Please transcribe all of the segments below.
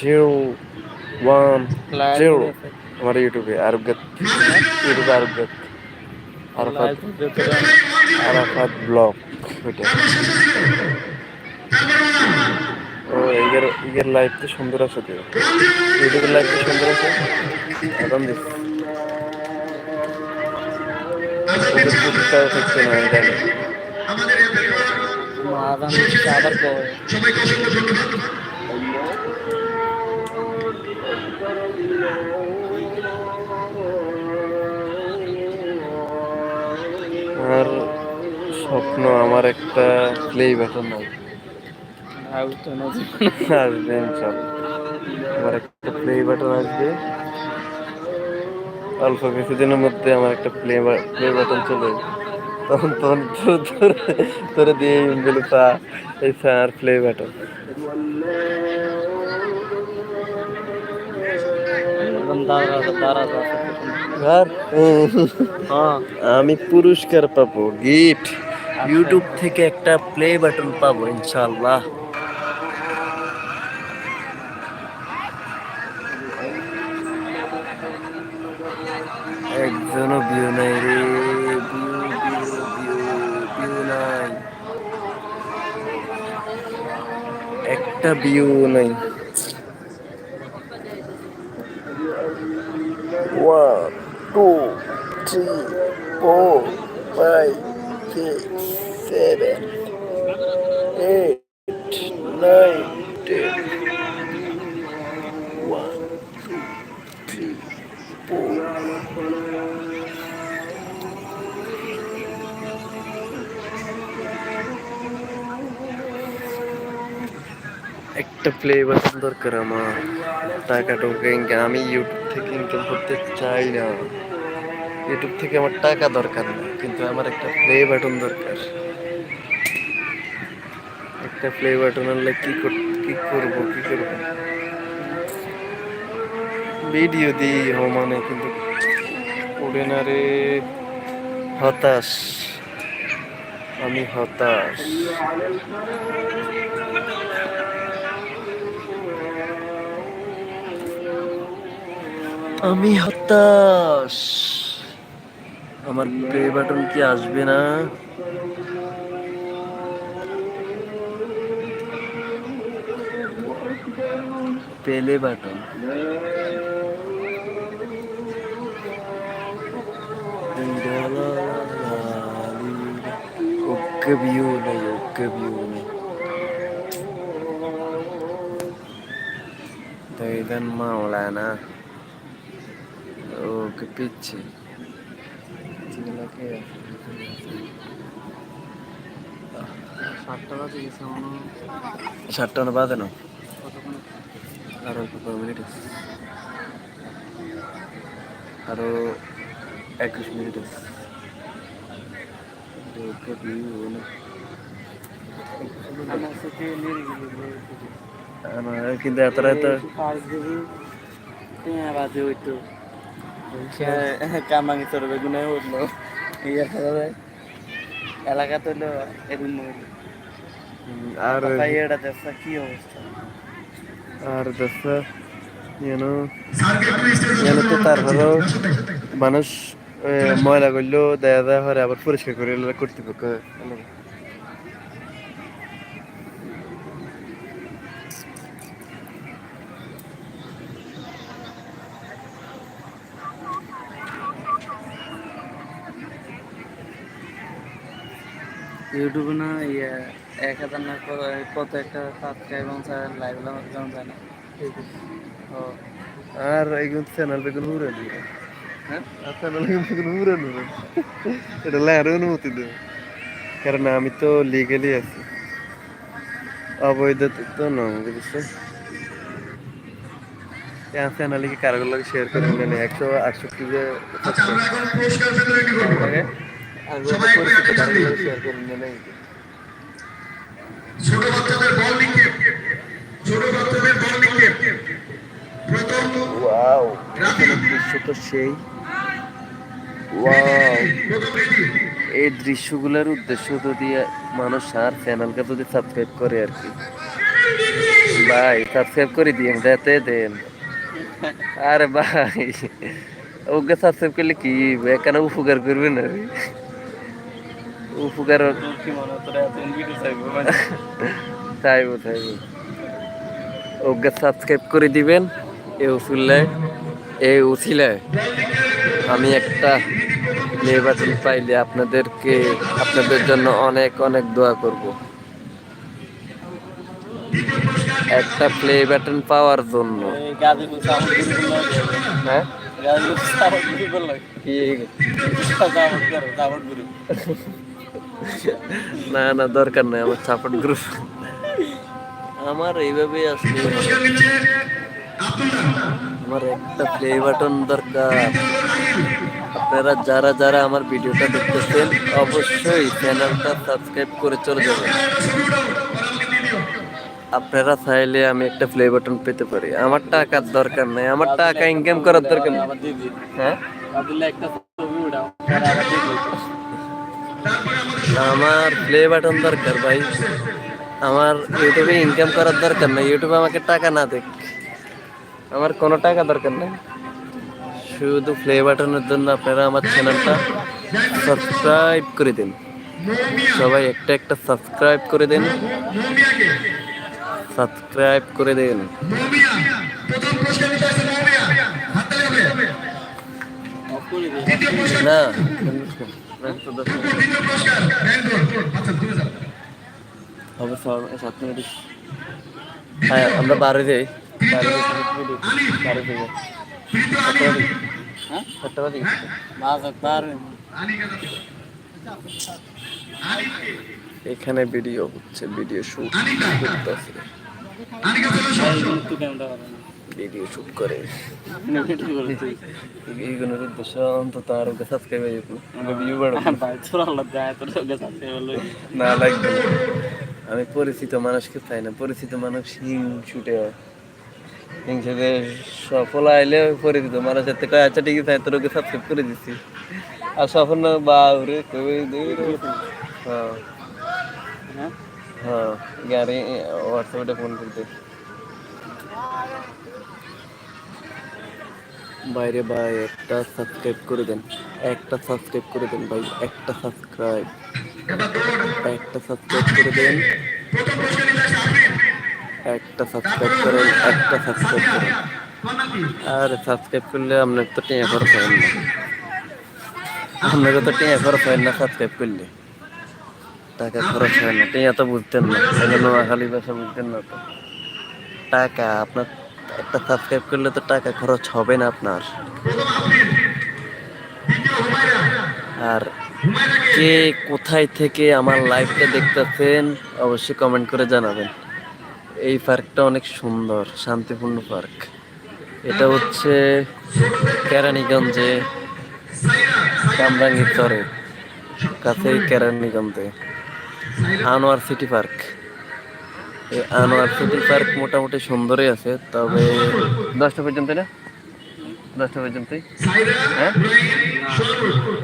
Zero one zero. আমার ইউটিউবে হ্যাঁ ইউটিউবে আরোগ্য আরাফাত। আরাফাত ব্লগ। ওইটা ও ইগের লাইভ তো সুন্দর আছে তো। ইউটিউবের লাইভ তো সুন্দর আছে? আরাম দিস। থাকছে না জানি। দিচ্ছে আবার কবে আর স্বপ্ন আমার একটা প্লে বাটন নাই। আসবে ইনশাল্লাহ। আমার একটা প্লে বাটন আসবে। অল্প কিছুদিনের মধ্যে আমার একটা প্লে প্লে বাটন চলে তখন তখন তোর- তোর দিয়ে বলে তা এই স্যার প্লে বাটন হ্যাঁ। আমি পুরস্কার পাবো। গিফট ইউটিউব থেকে একটা প্লে বাটন পাবো ইনশাল্লাহ একজনও ভিউ নাই রে নাই। একটা ভিউ নাই। Two three four five six seven eight nine ten one three four একটা প্লে বাটন দরকার আমার। টাকা টোকা ইনকাম আমি ইউটিউব থেকে ইনকাম করতে চাই না। ইউটিউব থেকে আমার টাকা দরকার না, কিন্তু আমার একটা প্লে বাটন দরকার। একটা প্লে বাটন আনলে কি কর, কি করব কি করব? ভিডিও দিই মানে কিন্তু উড়ে না রে। হতাশ। আমি হতাশ। আমি হতাশ। আমার প্লে বাটন কি আসবে না? पेले बटन ఒక్క వ్యూ ఉన్నాయి ఒక్క వ్యూ ఉన్నాయి. ఇదని మామూలానా? పిచ్చి. షట్టన తీసాము షట్టన బాధను আরও অল্প কয়েক মিনিট আছে। আরও একুশ মিনিট আছে। কিন্তু এত রাত বাজে হইতো কামাঙ্গি উঠল এলাকা তো এরকম আর কি অবস্থা আর দশ যেন যেন তো তারপরেও মানুষ এ, ময়লা করলেও দেয়া দেওয়া হয় আবার পরিষ্কার করে কর্তৃপক্ষ। ইউটিউবে না ইয়ে এক হাজার না কত- একটা সাবস্ক্রাইব লাইভ যেমন যায় না। ও। আর এইগুলো চ্যানেল বেগুন উড়ে দিবে হ্যাঁ? আর চ্যানেল বেগুন উড়ে নেবে এটা লেয়ার অনুমতি দেবে কারণ আমি তো লিগেলি আছি। অবৈধ তো না বুঝছ? কারোর শেয়ার করে নেন একশো আটষট্টি যে শেয়ার করে। নেন ছোট বাচ্চাদের বল নিক্ষেপ। ছোট বাচ্চাদের বল নিক্ষেপ। প্রথম ওয়াও দৃশ্য তো সেই। ওয়াও। এই দৃশ্যগুলোর উদ্দেশ্য যদি মানুষ আর চ্যানেলকে যদি সাবস্ক্রাইব করে আর কি। ভাই সাবস্ক্রাইব করে দিন যেতে দেন। আরে ভাই ওকে সাবস্ক্রাইব করলে কি কেন উপকার করবে না? উপকার চাইব চাইব ওকে সাবস্ক্রাইব করে দিবেন। এ উসুল্লায় এ উসিলায় আমি একটা নির্বাচন পাইলে আপনাদেরকে আপনাদের জন্য অনেক অনেক দোয়া করব। একটা প্লে বাটন পাওয়ার জন্য। হ্যাঁ? কি? না না, দরকার নাই, আমার সাপোর্ট গ্রুপ আমার এইভাবে আসলে আমার একটা প্লে বাটন দরকার। আপনারা যারা যারা আমার ভিডিওটা দেখতেছেন, অবশ্যই চ্যানেলটা সাবস্ক্রাইব করে চলে যাবেন। আপনারা চাইলে আমি একটা প্লে বাটন পেতে পারি। আমার টাকার দরকার নাই, আমার টাকা ইনকাম করার দরকার নেই। হ্যাঁ? একটা ছবি উঠাও আমার প্লে বাটন দরকার ভাই। আমার ইউটিউবে ইনকাম করার দরকার নাই। ইউটিউবে আমাকে টাকা না দেখ আমার কোনো টাকা দরকার নেই। শুধু প্লে বাটনের জন্য আপনারা আমার চ্যানেলটা সাবস্ক্রাইব করে দিন। সবাই একটা একটা সাবস্ক্রাইব করে দিন। সাবস্ক্রাইব করে দিন। না। আচ্ছা হ্যাঁ আমরা বাড়ি যাই থেকে হ্যাঁ? সাতটা বাজে এখানে ভিডিও হচ্ছে ভিডিও শুট করতেছে ভিডিও শুট করে। উদ্দেশ্য অন্তত আরও সাবস্ক্রাইব হয়ে ভিউ বাড়বে। বলল না লাগবে আমি পরিচিত মানুষকে চাই না। পরিচিত মানুষ হিং শুটে হয় হিংসাতে সফল আইলে পরিচিত মানুষ এতে কয় আচ্ছা ঠিক আছে তোর ওকে সাবস্ক্রাইব করে দিচ্ছি আর সফল না কই দূর? হ্যাঁ। হ্যাঁ? হ্যাঁ গাড়ি হোয়াটসঅ্যাপে ফোন করতে। বাইরে ভাই, একটা সাবস্ক্রাইব করে দেন। একটা সাবস্ক্রাইব করে দেন ভাই, একটা সাবস্ক্রাইব একটা সাবস্ক্রাইব করে দেন। একটা সাবস্ক্রাইব করেন একটা সাবস্ক্রাইব করেন আর সাবস্ক্রাইব করলে আপনার তো টিয়া খরচ হয় না। আপনাকে তো টিয়া খরচ হয় না সাবস্ক্রাইব করলে। টাকা খরচ হয় না টিয়া তো বুঝতেন না। নোয়াখালী ভাষা বুঝতেন না তো। টাকা আপনার একটা সাবস্ক্রাইব করলে তো টাকা খরচ হবে না আপনার। আর কে কোথায় থেকে আমার লাইভটা দেখতেছেন, অবশ্যই কমেন্ট করে জানাবেন। এই পার্কটা অনেক সুন্দর, শান্তিপূর্ণ পার্ক এটা হচ্ছে কেরানীগঞ্জে, কামরাঙ্গীর চরে, কাছেই কেরানীগঞ্জে, Anwar city park. Anwar city park মোটামুটি সুন্দরই আছে তবে দশটা পর্যন্ত না? দশটা পর্যন্তই? হ্যাঁ?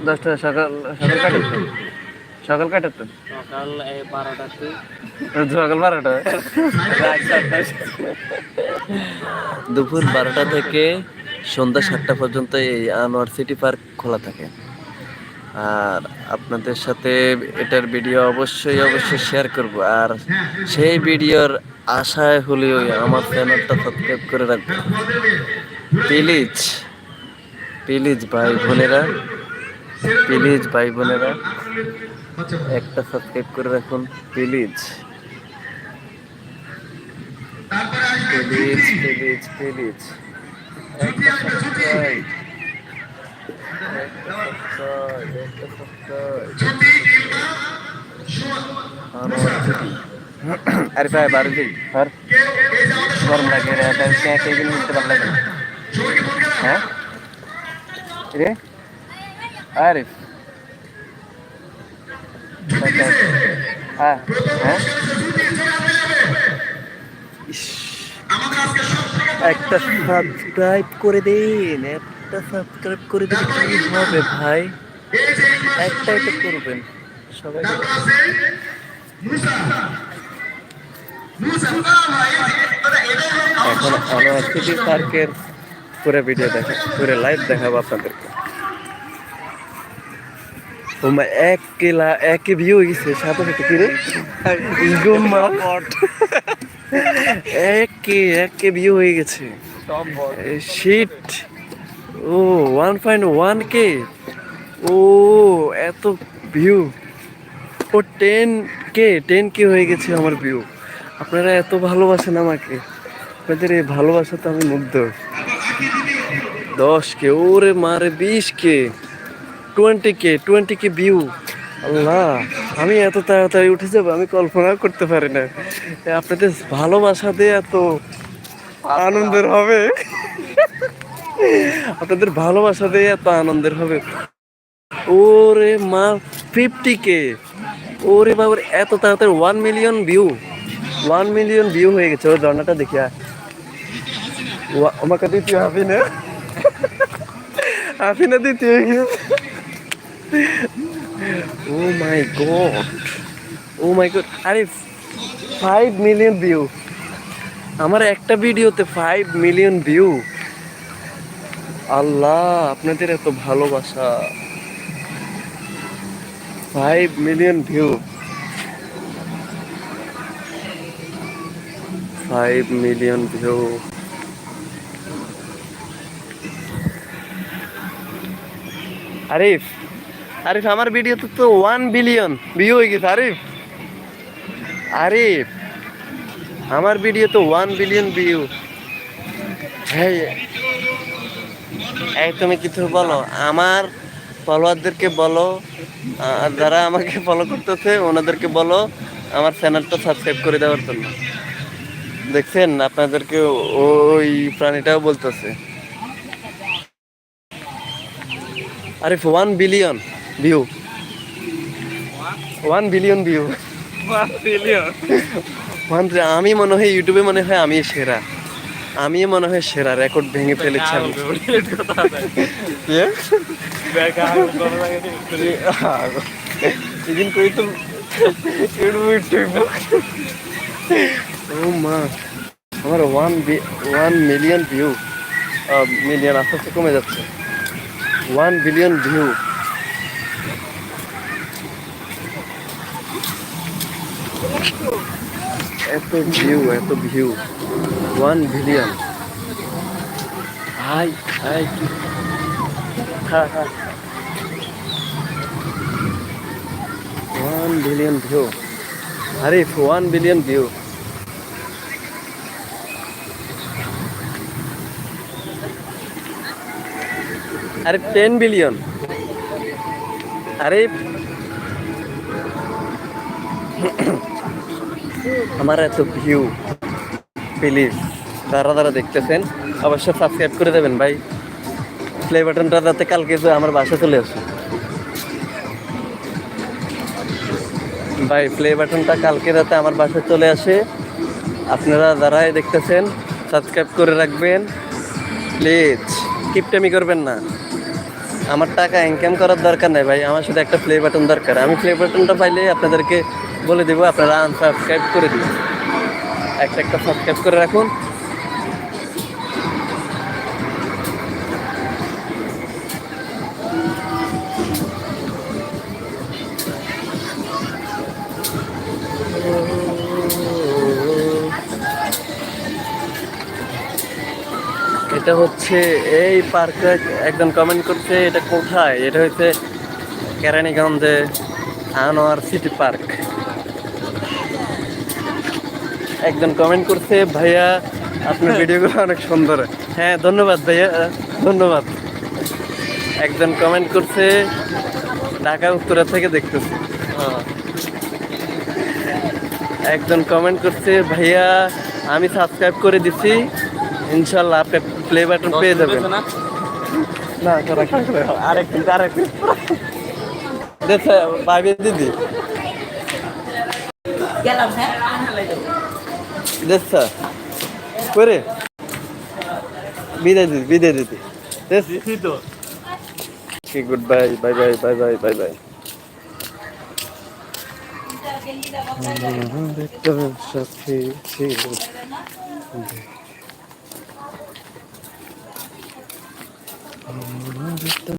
দশটা সকাল সকাল কাটে সকাল কাটে তো সকাল এই বারোটাতে সকাল বারোটা? দুপুর বারোটা থেকে সন্ধ্যা সাতটা পর্যন্ত এই আনোয়ার সিটি পার্ক খোলা থাকে। আর আপনাদের সাথে এটার ভিডিও অবশ্যই অবশ্যই শেয়ার করব। আর সেই ভিডিওর আশায় হলেও আমার চ্যানেলটা সাবস্ক্রাইব করে রাখবেন। প্লিজ প্লিজ ভাই বোনেরা, প্লিজ ভাই বোনেরা, একটা সাবস্ক্রাইব করে রাখুন, প্লিজ। প্লিজ প্লিজ প্লিজ একটা সাবস্ক্রাইব একটা সাবস্ক্রাইব একটা সাবস্ক্রাইব আরে ভাই বারো দিই আর গরম লাগে রে তাই ক্যাঁ কে দিন নিতে ভালো লাগে না। হ্যাঁ? রে? আরে। হ্যাঁ। হ্যাঁ? একটা সাবস্ক্রাইব করে দিন একটা সাবস্ক্রাইব করে দিলে কি হবে ভাই? একটাই তো করবেন। সবাই এখন সিটি পার্কের পুরো ভিডিও দেখা পুরো লাইভ দেখাবো আপনাদেরকে। ও মা এক কেলা এক ভিউ হয়ে গেছে সাথে সাথে কি রে? গুম্মা এক কে এক কে ভিউ হয়ে গেছে। শিট ও ওয়ান পয়েন্ট ওয়ান কে ও, এত ভিউ ও টেন কে টেন কে হয়ে গেছে আমার ভিউ আপনারা এত ভালোবাসেন আমাকে। আপনাদের এই ভালোবাসাতে আমি মুগ্ধ। দশ কে ওরে মারে বিশ K twenty K twenty K view আল্লাহ, আমি এত তাড়াতাড়ি উঠে যাব, আমি কল্পনা করতে পারি না। আপনাদের ভালোবাসাতে এত আনন্দের হবে। আপনাদের ভালোবাসাতে এত আনন্দের হবে। ওরে মা ফিফটি কে ওরে বাবার এত তাড়াতাড়ি one million view one million view হয়ে গেছে ওর ঝর্ণাটা দেখি। আমাকে দ্বিতীয় হাফি না হাফি না দ্বিতীয় oh my god. Oh my god আরে ফাইভ মিলিয়ন ভিউ আমার একটা ভিডিওতে ফাইভ মিলিয়ন ভিউ আল্লাহ, আপনাদের এত ভালোবাসা। Five million view five million view Arif Arif, আমার ভিডিওতে তো ওয়ান বিলিয়ন ভিউ হয়ে গেছে, আরিফ। আরিফ, আমার ভিডিও তো ওয়ান বিলিয়ন ভিউ হ্যাঁ এই তুমি কিছু বলো। আমার ফলোয়ারদেরকে বলো আর যারা আমাকে ফলো করতেছে ওনাদেরকে বলো আমার চ্যানেলটা সাবস্ক্রাইব করে দেওয়ার জন্য। দেখছেন আপনাদেরকে ওই প্রাণীটাও বলতেছে। আরে one billion view one billion view one billion আমি মনে হয় ইউটিউবে মনে হয় আমি সেরা। আমি মনে হয় সেরা রেকর্ড ভেঙে ফেলেছি আমি। কে? ইদিন কই তো ও মা আমার one one million view million আস্তে আস্তে কমে যাচ্ছে। ওয়ান বিলিয়ন ভিউ এত ভিউ এত view one billion hi hi কি হ্যাঁ হ্যাঁ ওয়ান বিলিয়ন ভিউ আরে ওয়ান বিলিয়ন ভিউ আরে টেন বিলিয়ন আরে আমার এত ভিউ প্লিজ যারা যারা দেখতেছেন। অবশ্যই সাবস্ক্রাইব করে দেবেন, ভাই। প্লে বাটনটা যাতে কালকে আমার বাসা চলে আসে। ভাই প্লে বাটনটা কালকে রাতে আমার বাসায় চলে আসে, আপনারা যারাই দেখতেছেন সাবস্ক্রাইব করে রাখবেন। প্লিজ কিপটামি করবেন না। আমার টাকা ইনকাম করার দরকার নাই, ভাই। আমার শুধু একটা প্লে বাটন দরকার। আমি প্লে বাটনটা পাইলে আপনাদেরকে বলে দেবো, আপনারা আনসাবস্ক্রাইব করে দিন একটা একটা সাবস্ক্রাইব করে রাখুন। এটা হচ্ছে এই পার্কে একজন কমেন্ট করছে, এটা কোথায়? এটা হচ্ছে কেরানীগঞ্জে আনোয়ার সিটি পার্ক। একজন কমেন্ট করছে ভাইয়া আপনার ভিডিওগুলো অনেক সুন্দর। হ্যাঁ ধন্যবাদ ভাইয়া ধন্যবাদ। একজন কমেন্ট করছে ঢাকা উত্তরা থেকে দেখতেছে। একজন কমেন্ট করছে ভাইয়া আমি সাবস্ক্রাইব করে দিছি ইনশাল্লাহ আপনি প্লে বাটন পেয়ে যাবেন। না? করা? আরেক মিনিট আরেক মিনিট। দেখছে ভাবি দিদি। গেলাম হ্যাঁ। দেখছা করে বিদায় দিদি বিদায় দিদি goodbye bye bye bye bye bye bye সাথী ছিল